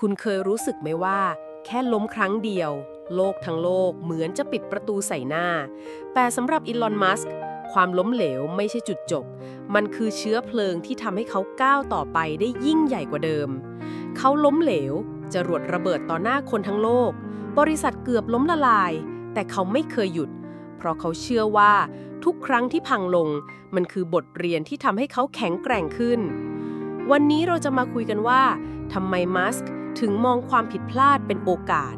คุณเคยรู้สึกไหมว่า แค่ล้มครั้งเดียว โลกทั้งโลกเหมือนจะปิดประตูใส่หน้า แต่สำหรับอีลอน มัสก์ความล้มเหลวไม่ใช่จุดจบ มันคือเชื้อเพลิงที่ทำให้เขาก้าวต่อไปได้ยิ่งใหญ่กว่าเดิม เขาล้มเหลวจรวดระเบิดต่อหน้าคนทั้งโลก บริษัทเกือบล้มละลาย แต่เขาไม่เคยหยุด เพราะเขาเชื่อว่าทุกครั้งที่พังลง มันคือบทเรียนที่ทำให้เขาแข็งแกร่งขึ้น วันนี้เราจะมาคุยกันว่าทำไมมัสก์ ถึงมองความผิดพลาดเป็นโอกาส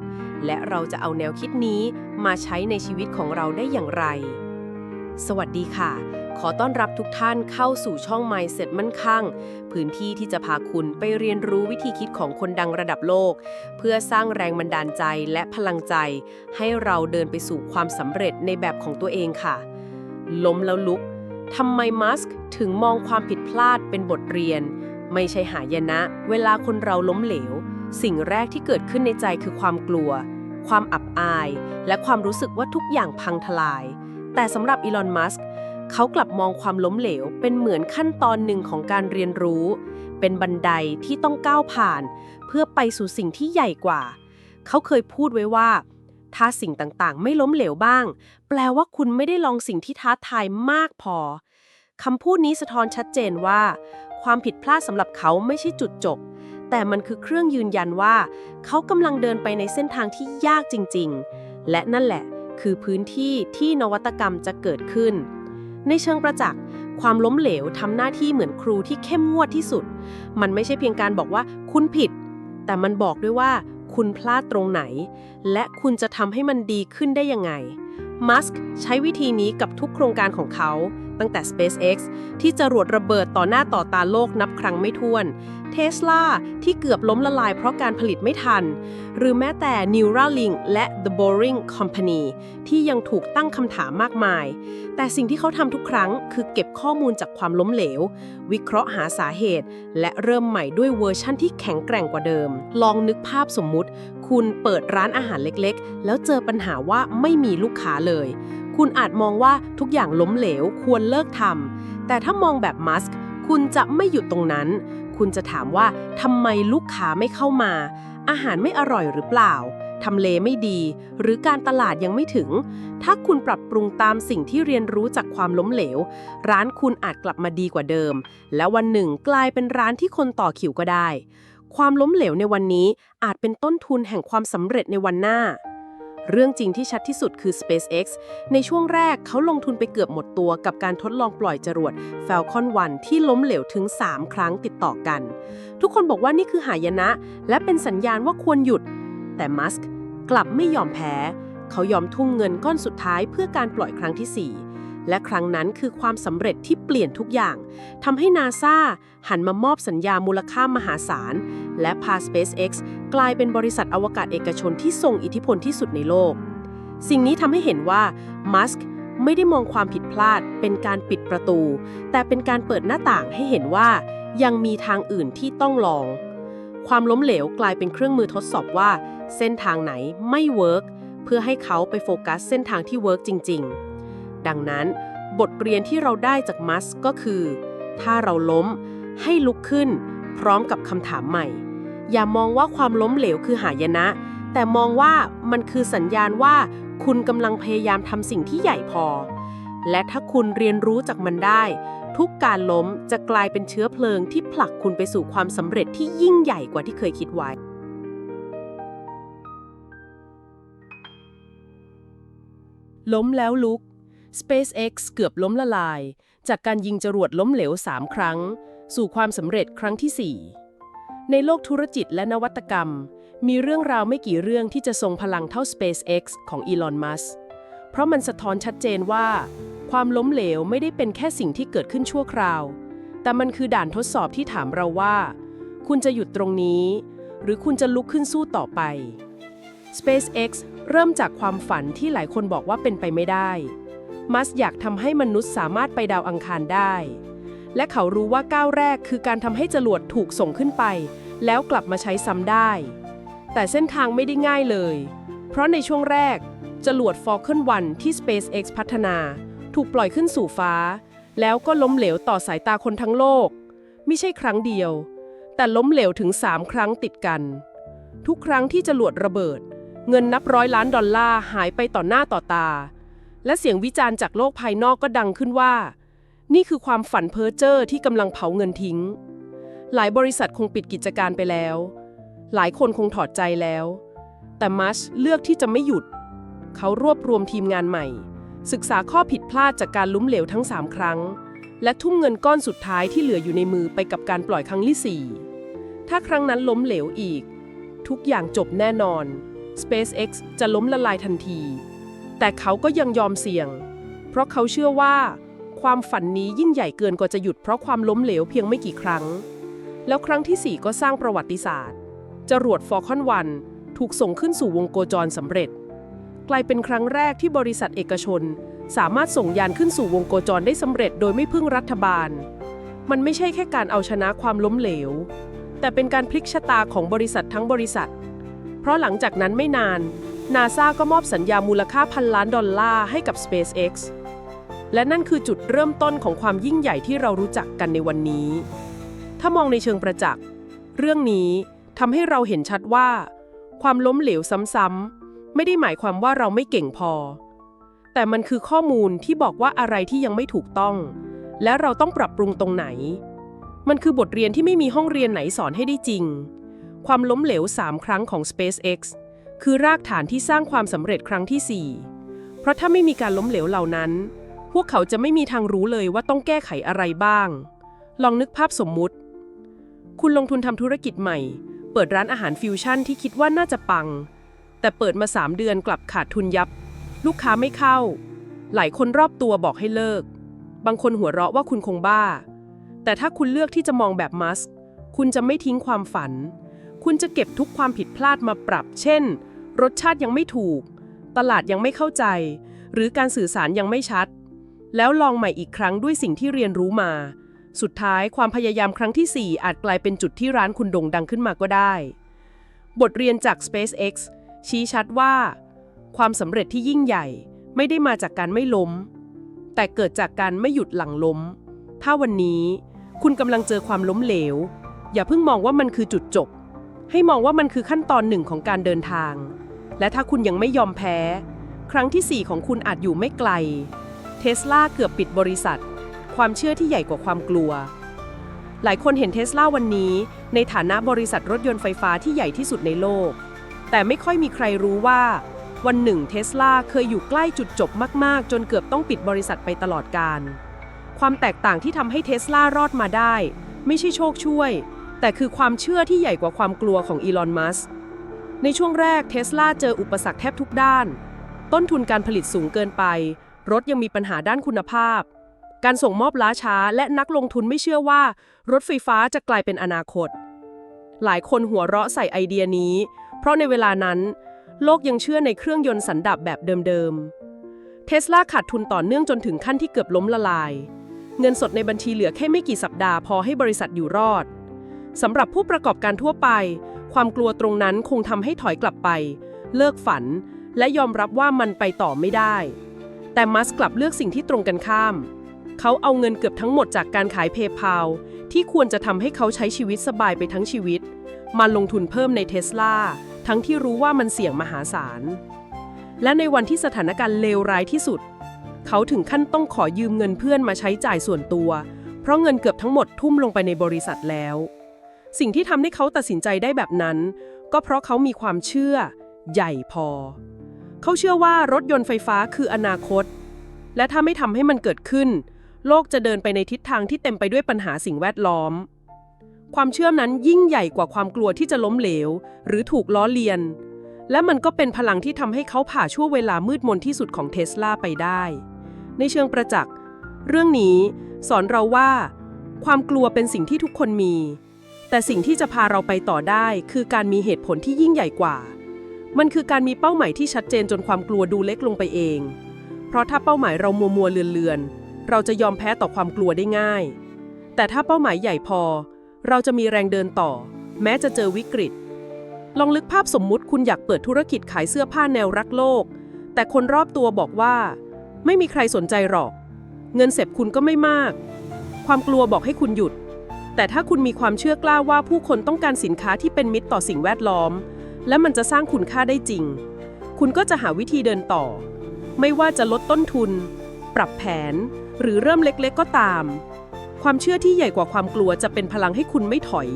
และเราจะเอาแนวคิดนี้มาใช้ในชีวิตของเราได้อย่างไร สวัสดีค่ะ ขอต้อนรับทุกท่านเข้าสู่ช่อง Mindset มั่นคั่งพื้นที่ที่จะพาคุณไปเรียนรู้วิธีคิดของคนดังระดับโลก เพื่อสร้างแรงบันดาลใจและพลังใจ ให้เราเดินไปสู่ความสำเร็จในแบบของตัวเองค่ะ ล้มแล้วลุกทำไมมัสก์ถึงมองความผิดพลาดเป็นบทเรียน ไม่ใช่หายนะ เวลาคนเราล้มเหลว สิ่งแรกที่เกิดขึ้นในใจคือความกลัว ความอับอาย และความรู้สึกว่าทุกอย่างพังทลาย แต่สำหรับอีลอน มัสก์เขากลับมองความล้มเหลว เป็นเหมือนขั้นตอนหนึ่งของการเรียนรู้ เป็นบันไดที่ต้องก้าวผ่าน เพื่อไปสู่สิ่งที่ใหญ่กว่า เขาเคยพูดไว้ว่า ถ้าสิ่งต่างๆ ไม่ล้มเหลวบ้าง แปลว่าคุณไม่ได้ลองสิ่งที่ท้าทายมากพอคำพูดนี้สะท้อนชัดเจนว่า ความผิดพลาดสำหรับเขาไม่ใช่จุดจบ แต่มันคือเครื่องยืนยันว่า เขากำลังเดินไปในเส้นทางที่ยากจริง ๆ และนั่นแหละ คือพื้นที่ที่นวัตกรรมจะเกิดขึ้น ในเชิงประจักษ์ความล้มเหลวทำหน้าที่เหมือนครูที่เข้มงวดที่สุด มันไม่ใช่เพียงการบอกว่าคุณผิด แต่มันบอกด้วยว่าคุณพลาดตรงไหน และคุณจะทำให้มันดีขึ้นได้ยังไง มัสก์ใช้วิธีนี้กับทุกโครงการของเขา ตั้งแต่ SpaceX ที่จะรวดระเบิดต่อหน้าต่อตาโลกนับครั้งไม่ถ้วน Tesla ที่เกือบล้มละลายเพราะการผลิตไม่ทัน หรือแม้แต่ Neuralink และ The Boring Company ที่ยังถูกตั้งคำถามมากมาย แต่สิ่งที่เขาทำทุกครั้ง คือเก็บข้อมูลจากความล้มเหลว วิเคราะห์หาสาเหตุ และเริ่มใหม่ด้วยเวอร์ชั่นที่แข็งแกร่งกว่าเดิม ลองนึกภาพสมมุติ คุณเปิดร้านอาหารเล็กๆ แล้วเจอปัญหาว่าไม่มีลูกค้าเลย คุณอาจมองว่าทุกอย่างล้มเหลวควรเลิกทำแต่ถ้ามองแบบมัสก์คุณจะไม่หยุดตรงนั้น คุณจะถามว่าทำไมลูกค้าไม่เข้ามา อาหารไม่อร่อยหรือเปล่าทำเลไม่ดี หรือการตลาดยังไม่ถึง ถ้าคุณปรับปรุงตามสิ่งที่เรียนรู้จากความล้มเหลว ร้านคุณอาจกลับมาดีกว่าเดิม และวันหนึ่งกลายเป็นร้านที่คนต่อคิวก็ได้ ความล้มเหลวในวันนี้อาจเป็นต้นทุนแห่งความสำเร็จในวันหน้า เรื่องจริงที่ชัดที่สุดคือ SpaceX ในช่วงแรกเขาลงทุนไปเกือบหมดตัวกับการทดลองปล่อยจรวด Falcon 1 ที่ล้มเหลวถึง 3 ครั้งติดต่อกัน ทุกคนบอกว่านี่คือหายนะ และเป็นสัญญาณว่าควรหยุด แต่มัสก์กลับไม่ยอมแพ้ เขายอมทุ่มเงินก้อนสุดท้ายเพื่อการปล่อยครั้งที่ 4 และครั้งนั้นคือความสำเร็จที่เปลี่ยนทุกอย่างทำให้นาซาหันมามอบสัญญามูลค่ามหาศาล และพา SpaceX กลายเป็นบริษัทอวกาศเอกชนที่ทรงอิทธิพลที่สุดในโลก สิ่งนี้ทำให้เห็นว่ามัสก์ไม่ได้มองความผิดพลาด เป็นการปิดประตู แต่เป็นการเปิดหน้าต่างให้เห็นว่ายังมีทางอื่นที่ต้องลอง ความล้มเหลวกลายเป็นเครื่องมือทดสอบว่า เส้นทางไหนไม่เวิร์กเพื่อให้เขาไปโฟกัสเส้นทางที่เวิร์กจริง ๆ ดังนั้น บทเรียนที่เราได้จากมัสก็คือ ถ้าเราล้มให้ลุกขึ้น พร้อมกับคำถามใหม่ อย่ามองว่าความล้มเหลวคือหายนะ แต่มองว่ามันคือสัญญาณว่าคุณกำลังพยายามทำสิ่งที่ใหญ่พอ และถ้าคุณเรียนรู้จากมันได้ ทุกการล้มจะกลายเป็นเชื้อเพลิงที่ผลักคุณไปสู่ความสำเร็จที่ยิ่งใหญ่กว่าที่เคยคิดไว้ล้มแล้วลุก SpaceX เกือบล้มละลาย จากการยิงจรวดล้มเหลว 3 ครั้ง สู่ความสำเร็จครั้งที่ 4 ในโลกธุรกิจและนวัตกรรม มีเรื่องราวไม่กี่เรื่องที่จะทรงพลังเท่า SpaceX ของอีลอนมัสเพราะมันสะท้อนชัดเจนว่า ความล้มเหลวไม่ได้เป็นแค่สิ่งที่เกิดขึ้นชั่วคราว แต่มันคือด่านทดสอบที่ถามเราว่า คุณจะหยุดตรงนี้ หรือคุณจะลุกขึ้นสู้ต่อไป SpaceX เริ่มจากความฝันที่หลายคนบอกว่าเป็นไปไม่ได้ มัสอยากทำให้มนุษย์สามารถไปดาวอังคารได้ และเขารู้ว่าก้าวแรกคือการทำให้จรวดถูกส่งขึ้นไป แล้วกลับมาใช้ซ้ำได้ แต่เส้นทางไม่ได้ง่ายเลย เพราะในช่วงแรก จรวด Falcon 1 ที่ SpaceX พัฒนา ถูกปล่อยขึ้นสู่ฟ้า แล้วก็ล้มเหลวต่อสายตาคนทั้งโลก ไม่ใช่ครั้งเดียว แต่ล้มเหลวถึง 3 ครั้งติดกัน ทุกครั้งที่จรวดระเบิด เงินนับร้อยล้านดอลลาร์หายไปต่อหน้าต่อตา และเสียงวิจารณ์จากโลกภายนอกก็ดังขึ้นว่า นี่คือความฝันเพ้อเจ้อที่กำลังเผาเงินทิ้ง หลายบริษัทคงปิดกิจการไปแล้ว หลายคนคงถอดใจแล้ว แต่มัสเลือกที่จะไม่หยุด เขารวบรวมทีมงานใหม่ ศึกษาข้อผิดพลาดจากการล้มเหลวทั้ง 3 ครั้ง และทุ่มเงินก้อนสุดท้ายที่เหลืออยู่ในมือไปกับการปล่อยครั้งที่ 4 ถ้าครั้งนั้นล้มเหลวอีก ทุกอย่างจบแน่นอน SpaceX จะล้มละลายทันที แต่เขาก็ยังยอมเสี่ยง เพราะเขาเชื่อว่า ความฝันนี้ยิ่งใหญ่เกินกว่าจะหยุดเพราะความล้มเหลวเพียงไม่กี่ครั้ง แล้วครั้งที่ 4 ก็สร้างประวัติศาสตร์ จรวดฟอร์คอนวันถูกส่งขึ้นสู่วงโคจรสำเร็จ กลายเป็นครั้งแรกที่บริษัทเอกชน สามารถส่งยานขึ้นสู่วงโคจรได้สำเร็จโดยไม่พึ่งรัฐบาล มันไม่ใช่แค่การเอาชนะความล้มเหลว แต่เป็นการพลิกชะตาของบริษัททั้งบริษัท เพราะหลังจากนั้นไม่นาน นาซาก็มอบสัญญามูลค่าพันล้านดอลลาร์ให้กับ SpaceX และนั่นคือจุดเริ่มต้นของความยิ่งใหญ่ที่เรารู้จักกันในวันนี้ ถ้ามองในเชิงประจักษ์ เรื่องนี้ทำให้เราเห็นชัดว่า ความล้มเหลวซ้ำๆ ไม่ได้หมายความว่าเราไม่เก่งพอ แต่มันคือข้อมูลที่บอกว่าอะไรที่ยังไม่ถูกต้อง และเราต้องปรับปรุงตรงไหน มันคือบทเรียนที่ไม่มีห้องเรียนไหนสอนให้ได้จริง ความล้มเหลว 3 ครั้งของ SpaceX คือรากฐานที่สร้างความสำเร็จครั้งที่ 4 เพราะถ้าไม่มีการล้มเหลวเหล่านั้น พวกเขาจะไม่มีทางรู้เลยว่าต้องแก้ไขอะไรบ้าง ลองนึกภาพสมมุติ คุณลงทุนทำธุรกิจใหม่ เปิดร้านอาหารฟิวชั่นที่คิดว่าน่าจะปัง แต่เปิดมา 3 เดือนกลับขาดทุนยับ ลูกค้าไม่เข้า หลายคนรอบตัวบอกให้เลิก บางคนหัวเราะว่าคุณคงบ้า แต่ถ้าคุณเลือกที่จะมองแบบมัสก์คุณจะไม่ทิ้งความฝัน คุณจะเก็บทุกความผิดพลาดมาปรับ เช่น รสชาติยังไม่ถูก ตลาดยังไม่เข้าใจ หรือการสื่อสารยังไม่ชัด แล้วลองใหม่อีกครั้งด้วยสิ่งที่เรียนรู้มา สุดท้ายความพยายามครั้งที่ 4 อาจกลายเป็นจุดที่ร้านคุณโด่งดังขึ้นมาก็ได้ บทเรียนจาก SpaceX ชี้ชัดว่า ความสำเร็จที่ยิ่งใหญ่ไม่ได้มาจากการไม่ล้ม แต่เกิดจากการไม่หยุดหลังล้ม ถ้าวันนี้คุณกำลังเจอความล้มเหลว อย่าเพิ่งมองว่ามันคือจุดจบ ให้มองว่ามันคือขั้นตอนหนึ่งของการเดินทาง และถ้าคุณยังไม่ยอมแพ้ ครั้งที่ 4 ของคุณอาจอยู่ไม่ไกล เทสลาเกือบปิดบริษัท ความเชื่อที่ใหญ่กว่าความกลัว หลายคนเห็นเทสลาวันนี้ ในฐานะบริษัทรถยนต์ไฟฟ้าที่ใหญ่ที่สุดในโลก แต่ไม่ค่อยมีใครรู้ว่า วันหนึ่งเทสลาเคยอยู่ใกล้จุดจบมาก ๆ จนเกือบต้องปิดบริษัทไปตลอดกาลความแตกต่างที่ทำให้เทสลารอดมาได้ ไม่ใช่โชคช่วย แต่คือความเชื่อที่ใหญ่กว่าความกลัวของอีลอน มัสก์ในช่วงแรกเทสลาเจออุปสรรคแทบทุกด้าน ต้นทุนการผลิตสูงเกินไป รถยังมีปัญหาด้านคุณภาพ การส่งมอบล้าช้าและนักลงทุนไม่เชื่อว่า รถไฟฟ้าจะกลายเป็นอนาคต หลายคนหัวเราะใส่ไอเดียนี้ เพราะในเวลานั้น โลกยังเชื่อในเครื่องยนต์สันดาปแบบเดิมๆเทสลาขาดทุนต่อเนื่องจนถึงขั้นที่เกือบล้มละลาย เงินสดในบัญชีเหลือแค่ไม่กี่สัปดาห์พอให้บริษัทอยู่รอด สำหรับผู้ประกอบการทั่วไป ความกลัวตรงนั้นคงทำให้ถอยกลับไป เลิกฝัน และยอมรับว่ามันไปต่อไม่ได้ แต่มัสกลับเลือกสิ่งที่ตรงกันข้าม เขาเอาเงินเกือบทั้งหมดจากการขายเพย์พาที่ควรจะทำให้เขาใช้ชีวิตสบายไปทั้งชีวิต มาลงทุนเพิ่มในเทสลาทั้งที่รู้ว่ามันเสี่ยงมหาศาล และในวันที่สถานการณ์เลวร้ายที่สุด เขาถึงขั้นต้องขอยืมเงินเพื่อนมาใช้จ่ายส่วนตัว เพราะเงินเกือบทั้งหมดทุ่มลงไปในบริษัทแล้ว สิ่งที่ทำให้เขาตัดสินใจได้แบบนั้น ก็เพราะเขามีความเชื่อ ใหญ่พอ เขาเชื่อว่ารถยนต์ไฟฟ้าคืออนาคต และถ้าไม่ทำให้มันเกิดขึ้น โลกจะเดินไปในทิศทางที่เต็มไปด้วยปัญหาสิ่งแวดล้อม ความเชื่อนั้นยิ่งใหญ่กว่าความกลัวที่จะล้มเหลว หรือถูกล้อเลียน และมันก็เป็นพลังที่ทำให้เขาผ่าช่วงเวลามืดมนที่สุดของเทสลาไปได้ ในเชิงประจักษ์ เรื่องนี้สอนเราว่า ความกลัวเป็นสิ่งที่ทุกคนมี แต่สิ่งที่จะพาเราไปต่อได้คือการมีเหตุผลที่ยิ่งใหญ่กว่า มันคือการมีเป้าหมายที่ชัดเจนจนความกลัวดูเล็กลงไปเอง เพราะถ้าเป้าหมายเรามัวมัวเลือนเลือนเราจะยอมแพ้ต่อความกลัวได้ง่าย แต่ถ้าเป้าหมายใหญ่พอ เราจะมีแรงเดินต่อ แม้จะเจอวิกฤต ลองลึกภาพสมมุติคุณอยากเปิดธุรกิจขายเสื้อผ้าแนวรักโลก แต่คนรอบตัวบอกว่า ไม่มีใครสนใจหรอก เงินเสพคุณก็ไม่มาก ความกลัวบอกให้คุณหยุด แต่ถ้าคุณมีความเชื่อกล้าว่าผู้คนต้องการสินค้าที่เป็นมิตรต่อสิ่งแวดล้อม และมันจะสร้างคุณค่าได้จริง คุณก็จะหาวิธีเดินต่อ ไม่ว่าจะลดต้นทุน ปรับแผน หรือเริ่มเล็กๆก็ตาม ความเชื่อที่ใหญ่กว่าความกลัวจะเป็นพลังให้คุณไม่ถอย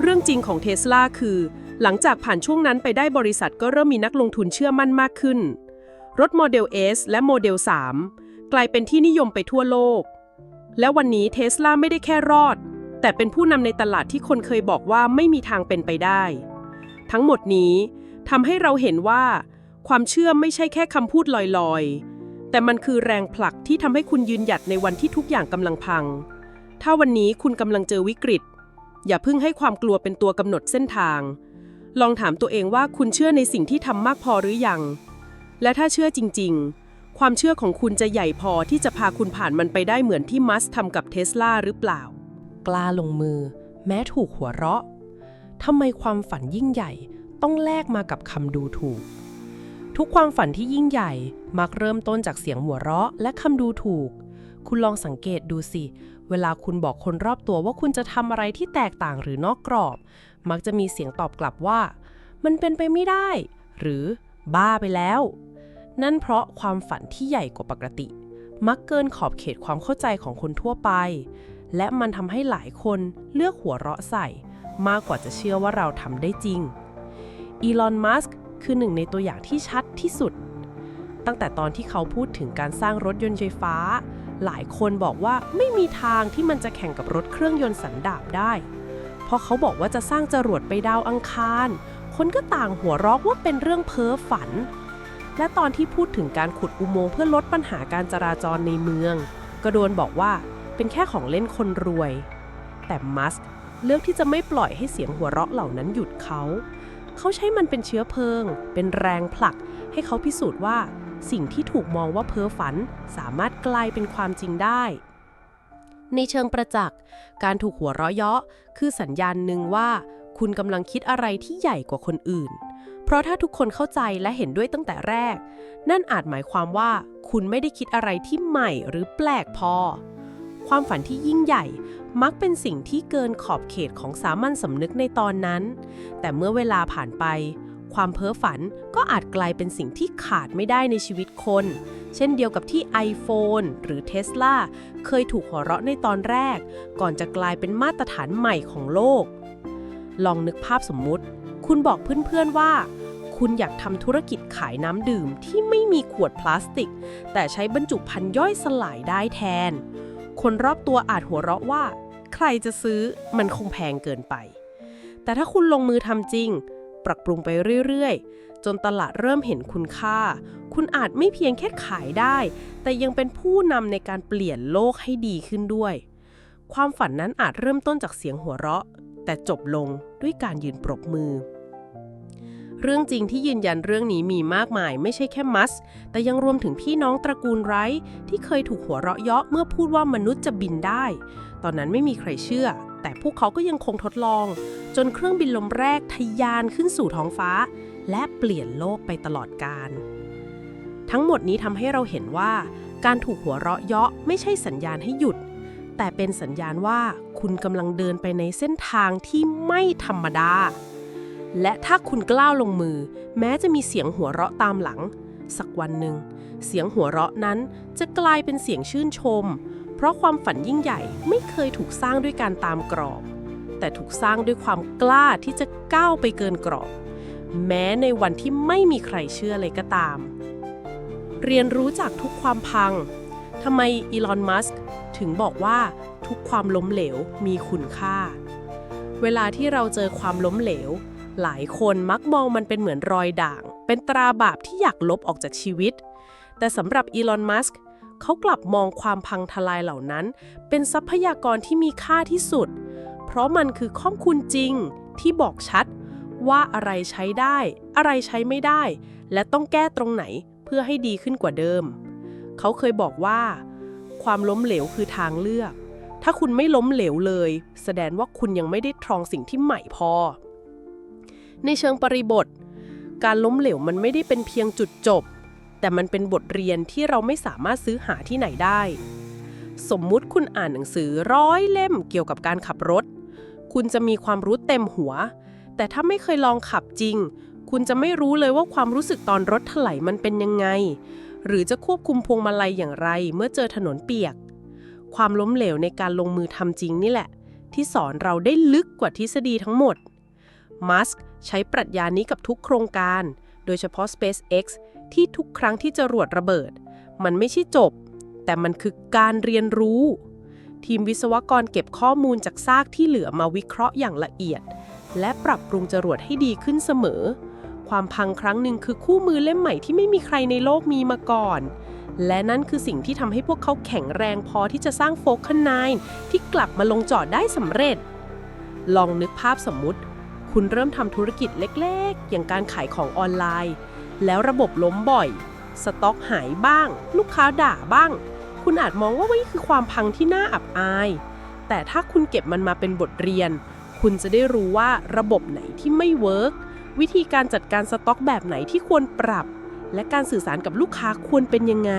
เรื่องจริงของเทสลาคือ หลังจากผ่านช่วงนั้นไปได้บริษัทก็เริ่มมีนักลงทุนเชื่อมั่นมากขึ้น รถโมเดล S และโมเดล 3 กลายเป็นที่นิยมไปทั่วโลก และวันนี้เทสลาไม่ได้แค่รอด แต่เป็นผู้นำในตลาดที่คนเคยบอกว่าไม่มีทางเป็นไปได้ ทั้งหมดนี้ทำให้เราเห็นว่า ความเชื่อไม่ใช่แค่คำพูดลอยๆ แต่มันคือแรงผลักที่ทำให้คุณยืนหยัดในวันที่ทุกอย่างกำลังพัง ถ้าวันนี้คุณกำลังเจอวิกฤต อย่าเพิ่งให้ความกลัวเป็นตัวกำหนดเส้นทาง ลองถามตัวเองว่าคุณเชื่อในสิ่งที่ทำมากพอหรือยัง และถ้าเชื่อจริง ๆ ความเชื่อของคุณจะใหญ่พอที่จะพาคุณผ่านมันไปได้เหมือนที่มัสทำกับเทสลาหรือเปล่า กล้าลงมือ แม้ถูกหัวเราะทำไมความฝันยิ่งใหญ่ต้องแลกมากับคำดูถูก ทุกความฝันที่ยิ่งใหญ่มักเริ่มต้นจากเสียงหัวเราะ และคำดูถูก คุณลองสังเกตดูสิ เวลาคุณบอกคนรอบตัวว่าคุณจะทำอะไรที่แตกต่างหรือนอกกรอบ มักจะมีเสียงตอบกลับว่า มันเป็นไปไม่ได้ หรือบ้าไปแล้ว นั่นเพราะความฝันที่ใหญ่กว่าปกติ มักเกินขอบเขตความเข้าใจของคนทั่วไป และมันทำให้หลายคนเลือกหัวเราะใส่ มากกว่าจะเชื่อว่าเราทำได้จริง อีลอน มัสก์คือหนึ่งในตัวอย่างที่ชัดที่สุด ตั้งแต่ตอนที่เขาพูดถึงการสร้างรถยนต์ไฟฟ้า หลายคนบอกว่าไม่มีทางที่มันจะแข่งกับรถเครื่องยนต์สันดาปได้ เพราะเขาบอกว่าจะสร้างจรวดไปดาวอังคาร คนก็ต่างหัวเราะว่าเป็นเรื่องเพ้อฝัน และตอนที่พูดถึงการขุดอุโมงค์เพื่อลดปัญหาการจราจรในเมือง ก็โดนบอกว่า เป็นแค่ของเล่นคนรวย แต่มัสเลือกที่จะไม่ปล่อยให้เสียงหัวเราะเหล่านั้นหยุดเขา เขาใช้มันเป็นเชื้อเพลิง เป็นแรงผลัก ให้เขาพิสูจน์ว่า สิ่งที่ถูกมองว่าเพ้อฝันสามารถกลายเป็นความจริงได้ ในเชิงประจักษ์ การถูกหัวเราะเยาะ คือสัญญาณหนึ่งว่า คุณกำลังคิดอะไรที่ใหญ่กว่าคนอื่น เพราะถ้าทุกคนเข้าใจและเห็นด้วยตั้งแต่แรก นั่นอาจหมายความว่า คุณไม่ได้คิดอะไรที่ใหม่หรือแปลกพอ ความฝันที่ยิ่งใหญ่ มักเป็นสิ่งที่เกินขอบเขตของสามัญสำนึกในตอนนั้น แต่เมื่อเวลาผ่านไป ความเพ้อฝันก็อาจกลายเป็นสิ่งที่ขาดไม่ได้ในชีวิตคน เช่นเดียวกับที่ iPhone หรือ Tesla เคยถูกหัวเราะในตอนแรก ก่อนจะกลายเป็นมาตรฐานใหม่ของโลก ลองนึกภาพสมมุติ คุณบอกเพื่อนๆว่าคุณอยากทำธุรกิจขายน้ำดื่มที่ไม่มีขวดพลาสติก แต่ใช้บรรจุภัณฑ์ย่อยสลายได้แทน คนรอบตัวอาจหัวเราะว่า ใครจะซื้อมันคงแพงเกินไป แต่ถ้าคุณลงมือทำจริง ปรับปรุงไปเรื่อยๆ จนตลาดเริ่มเห็นคุณค่า คุณอาจไม่เพียงแค่ขายได้ แต่ยังเป็นผู้นำในการเปลี่ยนโลกให้ดีขึ้นด้วย ความฝันนั้นอาจเริ่มต้นจากเสียงหัวเราะ แต่จบลงด้วยการยืนปรบมือ เรื่องจริงที่ยืนยันเรื่องนี้มีมากมายไม่ใช่แค่มัส แต่ยังรวมถึงพี่น้องตระกูลไรท์ที่เคยถูกหัวเราะเยาะเมื่อพูดว่ามนุษย์จะบินได้ ตอนนั้นไม่มีใครเชื่อ แต่พวกเขาก็ยังคงทดลอง จนเครื่องบินลมแรกทะยานขึ้นสู่ท้องฟ้า และเปลี่ยนโลกไปตลอดกาลทั้งหมดนี้ทำให้เราเห็นว่า การถูกหัวเราะเยาะไม่ใช่สัญญาณให้หยุด แต่เป็นสัญญาณว่าคุณกำลังเดินไปในเส้นทางที่ไม่ธรรมดา และถ้าคุณกล้าลงมือ แม้จะมีเสียงหัวเราะตามหลัง สักวันหนึ่ง เสียงหัวเราะนั้นจะกลายเป็นเสียงชื่นชม เพราะความฝันยิ่งใหญ่ไม่เคยถูกสร้างด้วยการตามกรอบ แต่ถูกสร้างด้วยความกล้าที่จะก้าวไปเกินกรอบ แม้ในวันที่ไม่มีใครเชื่อเลยก็ตาม เรียนรู้จากทุกความพังทำไมอีลอน มัสก์ถึงบอกว่าทุกความล้มเหลวมีคุณค่า เวลาที่เราเจอความล้มเหลว หลายคนมักมองมันเป็นเหมือนรอยด่าง เป็นตราบาปที่อยากลบออกจากชีวิต แต่สำหรับอีลอน มัสก์เขากลับมองความพังทลายเหล่านั้น เป็นทรัพยากรที่มีค่าที่สุด เพราะมันคือข้อมูลจริงที่บอกชัด ว่าอะไรใช้ได้ อะไรใช้ไม่ได้ และต้องแก้ตรงไหนเพื่อให้ดีขึ้นกว่าเดิม เขาเคยบอกว่า ความล้มเหลวคือทางเลือก ถ้าคุณไม่ล้มเหลวเลย แสดงว่าคุณยังไม่ได้ทรองสิ่งที่ใหม่พอ ในเชิงปริบท การล้มเหลวมันไม่ได้เป็นเพียงจุดจบ แต่มันเป็นบทเรียนที่เราไม่สามารถซื้อหาที่ไหนได้ สมมุติคุณอ่านหนังสือร้อยเล่มเกี่ยวกับการขับรถ คุณจะมีความรู้เต็มหัว แต่ถ้าไม่เคยลองขับจริง คุณจะไม่รู้เลยว่าความรู้สึกตอนรถถลายมันเป็นยังไง หรือจะควบคุมพวงมาลัยอย่างไร เมื่อเจอถนนเปียก ความล้มเหลวในการลงมือทำจริงนี่แหละที่สอนเราได้ลึกกว่าทฤษฎีทั้งหมด มัสก์ ใช้ปรัชญานี้กับทุกโครงการ โดยเฉพาะ SpaceX ที่ทุกครั้งที่จรวดระเบิด มันไม่ใช่จบ แต่มันคือการเรียนรู้ ทีมวิศวกรเก็บข้อมูลจากซากที่เหลือมาวิเคราะห์อย่างละเอียด และปรับปรุงจรวดให้ดีขึ้นเสมอ ความพังครั้งหนึ่งคือคู่มือเล่มใหม่ที่ไม่มีใครในโลกมีมาก่อน และนั่นคือสิ่งที่ทำให้พวกเขาแข็งแรงพอที่จะสร้างโฟกัสไนที่กลับมาลงจอดได้สำเร็จ ลองนึกภาพสมมุติ คุณเริ่มทำธุรกิจเล็กๆ อย่างการขายของออนไลน์ แล้วระบบล้มบ่อย สต็อกหายบ้าง ลูกค้าด่าบ้าง คุณอาจมองว่านี่คือความพังที่น่าอับอาย แต่ถ้าคุณเก็บมันมาเป็นบทเรียน คุณจะได้รู้ว่าระบบไหนที่ไม่เวิร์กวิธีการจัดการสต็อกแบบไหนที่ควรปรับ และการสื่อสารกับลูกค้าควรเป็นยังไง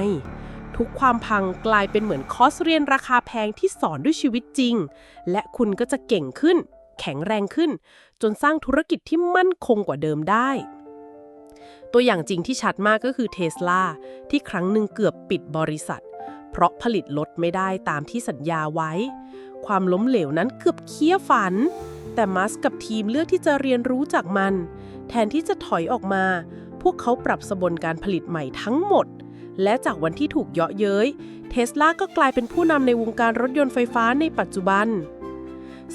ทุกความพังกลายเป็นเหมือนคอร์สเรียนราคาแพงที่สอนด้วยชีวิตจริง และคุณก็จะเก่งขึ้น แข็งแรงขึ้น จนสร้างธุรกิจที่มั่นคงกว่าเดิมได้ ตัวอย่างจริงที่ชัดมากก็คือเทสลาที่ครั้งหนึ่งเกือบปิดบริษัท เพราะผลิตรถไม่ได้ตามที่สัญญาไว้ ความล้มเหลวนั้นเกือบเคี้ยฝัน แต่มัสกับทีมเลือกที่จะเรียนรู้จากมัน แทนที่จะถอยออกมา พวกเขาปรับสบนการผลิตใหม่ทั้งหมดและจากวันที่ถูกเยาะเย้ยเทสลาก็กลายเป็นผู้นำในวงการรถยนต์ไฟฟ้าในปัจจุบัน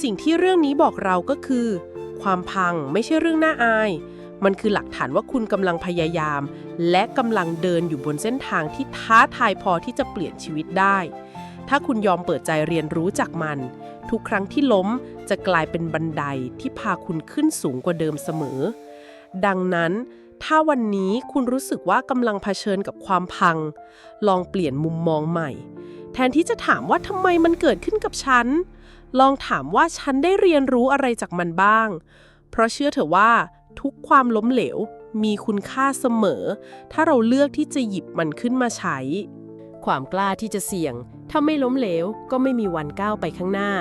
สิ่งที่เรื่องนี้บอกเราก็คือ ความพังไม่ใช่เรื่องน่าอาย มันคือหลักฐานว่าคุณกำลังพยายาม และกำลังเดินอยู่บนเส้นทางที่ท้าทายพอที่จะเปลี่ยนชีวิตได้ ถ้าคุณยอมเปิดใจเรียนรู้จากมัน ทุกครั้งที่ล้มจะกลายเป็นบันไดที่พาคุณขึ้นสูงกว่าเดิมเสมอ ดังนั้นถ้าวันนี้คุณรู้สึกว่ากำลังเผชิญกับความพัง ลองเปลี่ยนมุมมองใหม่ แทนที่จะถามว่าทำไมมันเกิดขึ้นกับฉัน ลองถามว่าฉันได้เรียนรู้อะไรจากมันบ้าง เพราะเชื่อเถอะว่า ทุกความล้มเหลวมีคุณค่าเสมอ ถ้าเราเลือกที่จะหยิบมันขึ้นมาใช้ ความกล้าที่จะเสี่ยง ถ้าไม่ล้มเหลว ก็ไม่มีวันก้าวไปข้างหน้า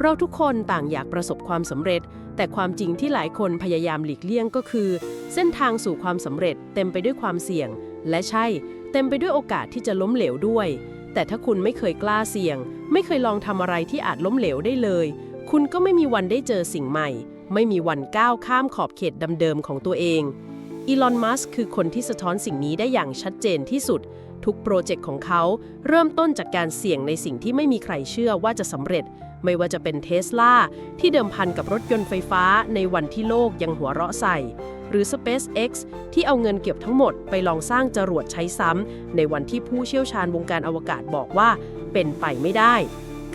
เราทุกคนต่างอยากประสบความสำเร็จ แต่ความจริงที่หลายคนพยายามหลีกเลี่ยงก็คือ เส้นทางสู่ความสำเร็จเต็มไปด้วยความเสี่ยง และใช่ เต็มไปด้วยโอกาสที่จะล้มเหลวด้วย แต่ถ้าคุณไม่เคยกล้าเสี่ยง ไม่เคยลองทำอะไรที่อาจล้มเหลวได้เลย คุณก็ไม่มีวันได้เจอสิ่งใหม่ ไม่มีวันก้าวข้ามขอบเขตเดิมๆของตัวเองอีลอน มัสคือคนที่สะท้อนสิ่งนี้ได้อย่างชัดเจนที่สุด ทุกโปรเจกต์ของเขาเริ่มต้นจากการเสี่ยงในสิ่งที่ไม่มีใครเชื่อว่าจะสำเร็จ ไม่ว่าจะเป็นเทสลาที่เดิมพันกับรถยนต์ไฟฟ้าในวันที่โลกยังหัวเราะใส่ หรือ SpaceX ที่เอาเงินเก็บทั้งหมดไปลองสร้างจรวดใช้ซ้ำในวันที่ผู้เชี่ยวชาญวงการอวกาศบอกว่าเป็นไปไม่ได้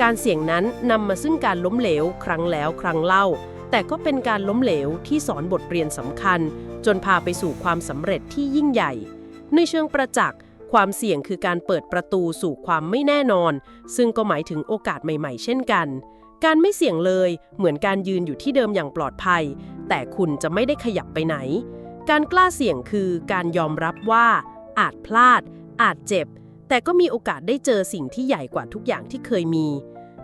การเสี่ยงนั้นนำมาซึ่งการล้มเหลวครั้งแล้วครั้งเล่า แต่ก็เป็นการล้มเหลวที่สอนบทเรียนสำคัญ จนพาไปสู่ความสำเร็จที่ยิ่งใหญ่ ในเชิงประจักษ์ความเสี่ยงคือการเปิดประตูสู่ความไม่แน่นอน ซึ่งก็หมายถึงโอกาสใหม่ ๆ เช่นกัน การไม่เสี่ยงเลยเหมือนการยืนอยู่ที่เดิมอย่างปลอดภัย แต่คุณจะไม่ได้ขยับไปไหน การกล้าเสี่ยงคือการยอมรับว่า อาจพลาด อาจเจ็บ แต่ก็มีโอกาสได้เจอสิ่งที่ใหญ่กว่าทุกอย่างที่เคยมี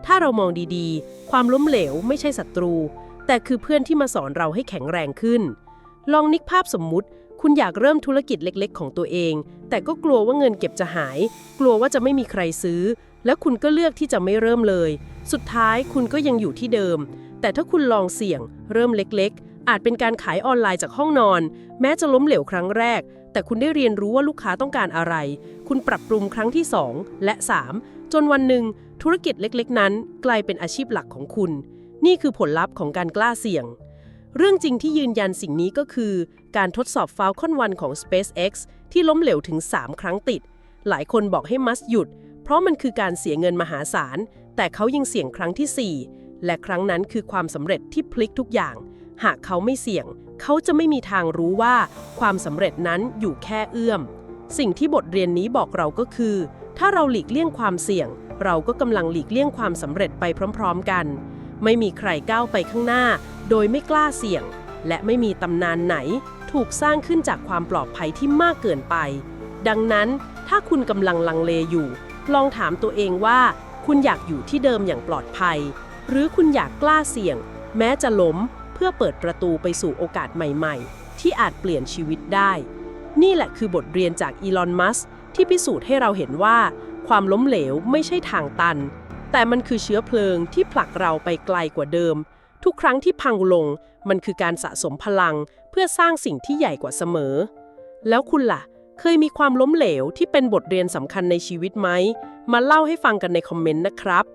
ถ้าเรามองดีๆ ความล้มเหลวไม่ใช่ศัตรู แต่คือเพื่อนที่มาสอนเราให้แข็งแรงขึ้น ลองนึกภาพสมมุติ คุณอยากเริ่มธุรกิจเล็กๆ ของตัวเอง แต่ก็กลัวว่าเงินเก็บจะหาย กลัวว่าจะไม่มีใครซื้อ แล้วคุณก็เลือกที่จะไม่เริ่มเลย สุดท้ายคุณก็ยังอยู่ที่เดิม แต่ถ้าคุณลองเสี่ยง เริ่มเล็กๆ อาจเป็นการขายออนไลน์จากห้องนอน แม้จะล้มเหลวครั้งแรก แต่คุณได้เรียนรู้ว่าลูกค้าต้องการอะไร คุณปรับปรุงครั้งที่ 2 และ 3 จนวันหนึ่งธุรกิจเล็กๆ นั้น กลายเป็นอาชีพหลักของคุณ นี่คือผลลัพธ์ของการกล้าเสี่ยง เรื่องจริงที่ยืนยันสิ่งนี้ก็คือ การทดสอบ Falcon 1 ของ SpaceX ที่ล้มเหลวถึง 3 ครั้งติด หลายคนบอกให้มัสหยุด เพราะมันคือการเสียเงินมหาศาล แต่เขายังเสี่ยงครั้งทีสี่ 4 และครั้งนั้นคือความสำเร็จที่พลิกทุกอย่าง หากเขาไม่เสี่ยง เขาจะไม่มีทางรู้ว่า ความสำเร็จนั้นอยู่แค่เอื้อม สิ่งที่บทเรียนนี้บอกเราก็คือ ถ้าเราหลีกเลี่ยงความเสี่ยง เราก็กำลังหลีกเลี่ยงความสำเร็จไปพร้อม ๆ กัน ไม่มีใครก้าวไปข้างหน้า โดยไม่กล้าเสี่ยง และไม่มีตำนานไหน ถูกสร้างขึ้นจากความปลอดภัยที่มากเกินไป ดังนั้นถ้าคุณกำลังลังเลอยู่ ลองถามตัวเองว่า คุณอยากอยู่ที่เดิมอย่างปลอดภัย หรือคุณอยากกล้าเสี่ยง แม้จะล้มเพื่อเปิดประตูไปสู่โอกาสใหม่ๆ ที่อาจเปลี่ยนชีวิตได้ นี่แหละคือบทเรียนจากอีลอน มัสที่พิสูจน์ให้เราเห็นว่า ความล้มเหลวไม่ใช่ทางตัน แต่มันคือเชื้อเพลิงที่ผลักเราไปไกลกว่าเดิม ทุกครั้งที่พังลง มันคือการสะสมพลัง เพื่อสร้างสิ่งที่ใหญ่กว่าเสมอ แล้วคุณล่ะ เคยมีความล้มเหลวที่เป็นบทเรียนสำคัญในชีวิตไหม มาเล่าให้ฟังกันในคอมเมนต์นะครับ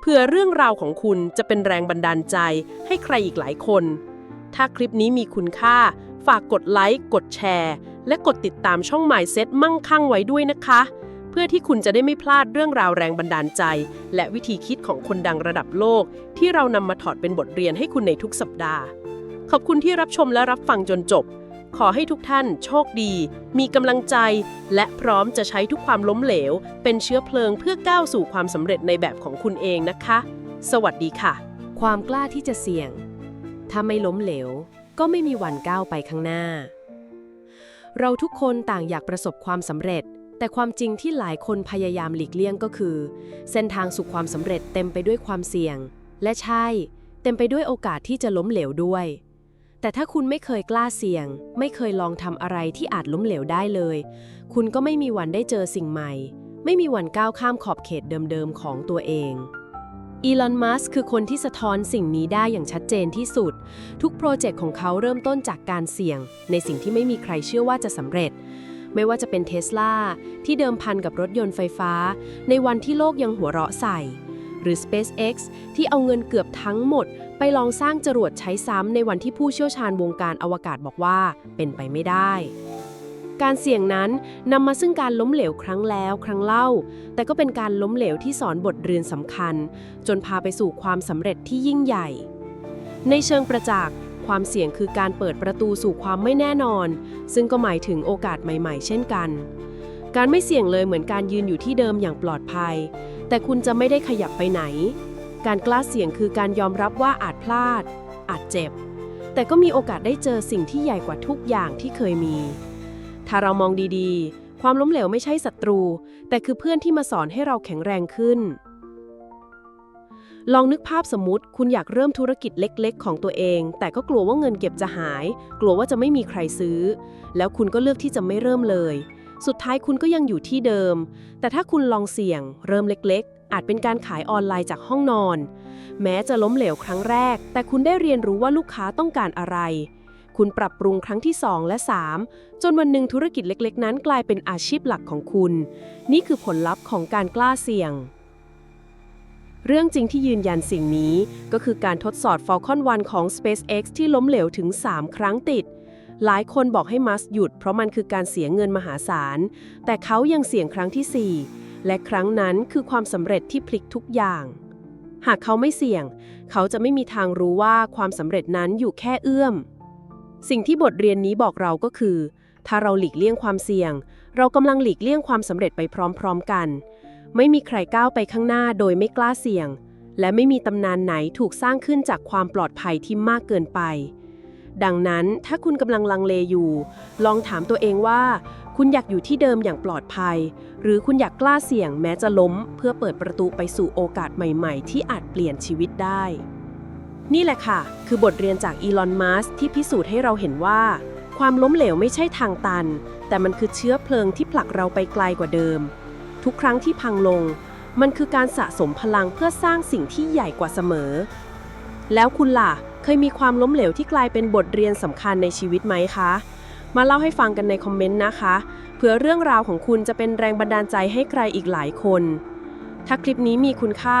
เพื่อเรื่องราวของคุณจะเป็นแรงบันดาลใจให้ใครอีกหลายคน ถ้าคลิปนี้มีคุณค่า ฝากกดไลค์ กดแชร์ และกดติดตามช่อง Mindset มั่งคั่งไว้ด้วยนะคะ เพื่อที่คุณจะได้ไม่พลาดเรื่องราวแรงบันดาลใจ และวิธีคิดของคนดังระดับโลก ที่เรานำมาถอดเป็นบทเรียนให้คุณในทุกสัปดาห์ ขอบคุณที่รับชมและรับฟังจนจบ ขอให้ทุกท่านโชคดี มีกำลังใจ และพร้อมจะใช้ทุกความล้มเหลว เป็นเชื้อเพลิงเพื่อก้าวสู่ความสำเร็จในแบบของคุณเองนะคะ สวัสดีค่ะ ความกล้าที่จะเสี่ยง ถ้าไม่ล้มเหลว ก็ไม่มีวันก้าวไปข้างหน้า เราทุกคนต่างอยากประสบความสำเร็จ แต่ความจริงที่หลายคนพยายามหลีกเลี่ยงก็คือ เส้นทางสู่ความสำเร็จเต็มไปด้วยความเสี่ยง และใช่ เต็มไปด้วยโอกาสที่จะล้มเหลวด้วย แต่ถ้าคุณไม่เคยกล้าเสี่ยง ไม่เคยลองทำอะไรที่อาจล้มเหลวได้เลย คุณก็ไม่มีวันได้เจอสิ่งใหม่ ไม่มีวันก้าวข้ามขอบเขตเดิมๆของตัวเองอีลอน มัสคือคนที่สะท้อนสิ่งนี้ได้อย่างชัดเจนที่สุด ทุกโปรเจกต์ของเขาเริ่มต้นจากการเสี่ยง ในสิ่งที่ไม่มีใครเชื่อว่าจะสำเร็จ ไม่ว่าจะเป็นเทสลาที่เดิมพันกับรถยนต์ไฟฟ้า ในวันที่โลกยังหัวเราะใส่ หรือ SpaceX ที่เอาเงินเกือบทั้งหมด ไปลองสร้างจรวดใช้ซ้ำในวันที่ผู้เชี่ยวชาญวงการอวกาศบอกว่า เป็นไปไม่ได้ การเสี่ยงนั้นนำมาซึ่งการล้มเหลวครั้งแล้วครั้งเล่า แต่ก็เป็นการล้มเหลวที่สอนบทเรียนสำคัญ จนพาไปสู่ความสำเร็จที่ยิ่งใหญ่ ในเชิงประจักษ์ความเสี่ยงคือการเปิดประตูสู่ความไม่แน่นอน ซึ่งก็หมายถึงโอกาสใหม่ ๆ เช่นกัน การไม่เสี่ยงเลยเหมือนการยืนอยู่ที่เดิมอย่างปลอดภัย แต่คุณจะไม่ได้ขยับไปไหน การกล้าเสี่ยงคือการยอมรับว่าอาจพลาด อาจเจ็บ แต่ก็มีโอกาสได้เจอสิ่งที่ใหญ่กว่าทุกอย่างที่เคยมี ถ้าเรามองดีๆ ความล้มเหลวไม่ใช่ศัตรู แต่คือเพื่อนที่มาสอนให้เราแข็งแรงขึ้น ลองนึกภาพสมมติ คุณอยากเริ่มธุรกิจเล็กๆ ของตัวเอง แต่ก็กลัวว่าเงินเก็บจะหาย กลัวว่าจะไม่มีใครซื้อ แล้วคุณก็เลือกที่จะไม่เริ่มเลย สุดท้ายคุณก็ยังอยู่ที่เดิม แต่ถ้าคุณลองเสี่ยง เริ่มเล็กๆ อาจเป็นการขายออนไลน์จากห้องนอน แม้จะล้มเหลวครั้งแรก แต่คุณได้เรียนรู้ว่าลูกค้าต้องการอะไร คุณปรับปรุงครั้งที่ 2 และ 3 จนวันหนึ่งธุรกิจเล็ก ๆ นั้นกลายเป็นอาชีพหลักของคุณ นี่คือผลลัพธ์ของการกล้าเสี่ยง เรื่องจริงที่ยืนยันสิ่งนี้ ก็คือการทดสอบ Falcon 1 ของ SpaceX ที่ล้มเหลวถึง 3 ครั้งติดหลายคนบอกให้มัสหยุดเพราะมันคือการเสียเงินมหาศาล แต่เขายังเสี่ยงครั้งทีสี่4 และครั้งนั้นคือความสำเร็จที่พลิกทุกอย่าง หากเขาไม่เสี่ยง เขาจะไม่มีทางรู้ว่าความสำเร็จนั้นอยู่แค่เอื้อม สิ่งที่บทเรียนนี้บอกเราก็คือ ถ้าเราหลีกเลี่ยงความเสี่ยง เรากำลังหลีกเลี่ยงความสำเร็จไปพร้อมๆกัน ไม่มีใครก้าวไปข้างหน้าโดยไม่กล้าเสี่ยง และไม่มีตำนานไหนถูกสร้างขึ้นจากความปลอดภัยที่มากเกินไป ดังนั้นถ้าคุณกำลังลังเลอยู่ ลองถามตัวเองว่า คุณอยากอยู่ที่เดิมอย่างปลอดภัย หรือคุณอยากกล้าเสี่ยงแม้จะล้ม เพื่อเปิดประตูไปสู่โอกาสใหม่ๆ ที่อาจเปลี่ยนชีวิตได้ นี่แหละค่ะ คือบทเรียนจากอีลอน มัสที่พิสูจน์ให้เราเห็นว่า ความล้มเหลวไม่ใช่ทางตัน แต่มันคือเชื้อเพลิงที่ผลักเราไปไกลกว่าเดิม ทุกครั้งที่พังลง มันคือการสะสมพลังเพื่อสร้างสิ่งที่ใหญ่กว่าเสมอ แล้วคุณล่ะ เคยมีความล้มเหลวที่กลายเป็นบทเรียนสำคัญในชีวิตไหมคะ มาเล่าให้ฟังกันในคอมเมนต์นะคะเพื่อเรื่องราวของคุณจะเป็นแรงบันดาลใจให้ใครอีกหลายคน ถ้าคลิปนี้มีคุณค่า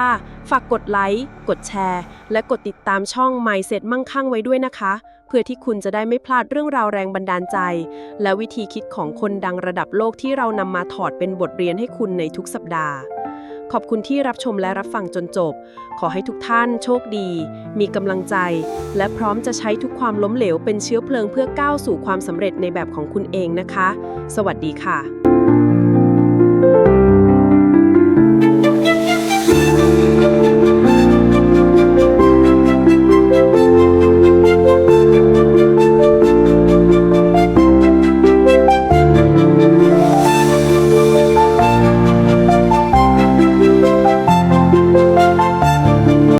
ฝากกดไลค์ กดแชร์ และกดติดตามช่อง Mindset มั่งคั่งไว้ด้วยนะคะ เพื่อที่คุณจะได้ไม่พลาดเรื่องราวแรงบันดาลใจ และวิธีคิดของคนดังระดับโลกที่เรานำมาถอดเป็นบทเรียนให้คุณในทุกสัปดาห์ ขอบคุณที่รับชมและรับฟังจนจบ ขอให้ทุกท่านโชคดี มีกำลังใจ และพร้อมจะใช้ทุกความล้มเหลวเป็นเชื้อเพลิงเพื่อก้าวสู่ความสำเร็จในแบบของคุณเองนะคะ สวัสดีค่ะ